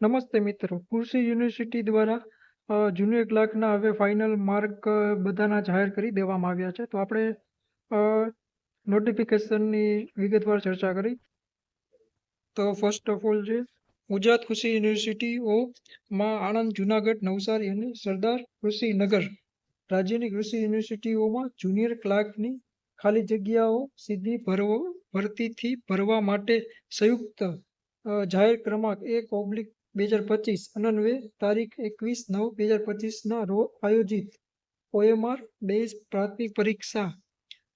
નમસ્તે મિત્રો. કૃષિ યુનિવર્સિટી દ્વારા જુનિયર ક્લાર્કના હવે ફાઇનલ માર્ક બધાના જાહેર કરી દેવામાં આવ્યા છે. તો આપણે નોટિફિકેશનની વિગતવાર ચર્ચા કરી. તો ફર્સ્ટ ઓફ ઓલ જે, ગુજરાત કૃષિ યુનિવર્સિટીઓમાં આણંદ, જુનાગઢ, નવસારી અને સરદાર કૃષિ નગર રાજ્યની કૃષિ યુનિવર્સિટીઓમાં જુનિયર ક્લાર્કની ખાલી જગ્યાઓ સીધી ભરવો, ભરતીથી ભરવા માટે સંયુક્ત જાહેર ક્રમાંક એક ઓબ્લિક બે હજાર પચીસ અનન્વે તારીખ એકવીસ નવ બે હજાર પચીસના રો આયોજિત ઓએમઆર બેઝ પ્રાથમિક પરીક્ષા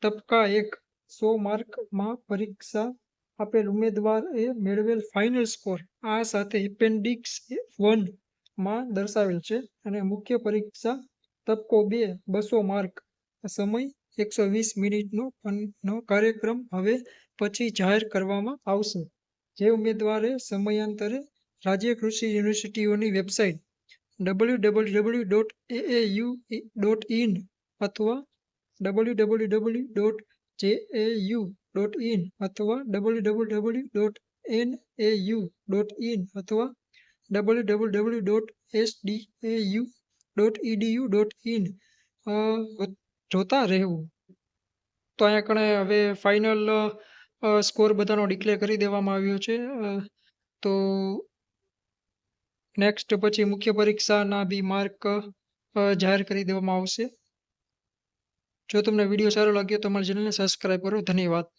તબક્કા એક સો માર્કમાં પરીક્ષા આપેલ ઉમેદવારે મેળવેલ ફાઇનલ સ્કોર આ સાથે એપેન્ડિક્સ વનમાં દર્શાવેલ છે અને મુખ્ય પરીક્ષા તબક્કો બે બસો માર્ક સમય એકસો વીસ મિનિટનો નો કાર્યક્રમ હવે પછી જાહેર કરવામાં આવશે. જે ઉમેદવારે સમયાંતરે રાજ્ય કૃષિ યુનિવર્સિટીઓની website W W W dot AAU dot in અથવા W W W dot JAU dot in અથવા W W W dot N AU dot in અથવા W W W dot SDAU dot EDU dot in જોતા રહેવું. તો અહીંયા કણે હવે final score બધાનો ડિક્લેર કરી દેવામાં આવ્યો છે. તો નેક્સ્ટ પછી મુખ્ય પરીક્ષાના બી માર્ક જાહેર કરી દેવામાં આવશે. જો તમને વીડિયો સારો લાગ્યો તો અમારી ચેનલને સબસ્ક્રાઈબ કરો. ધન્યવાદ.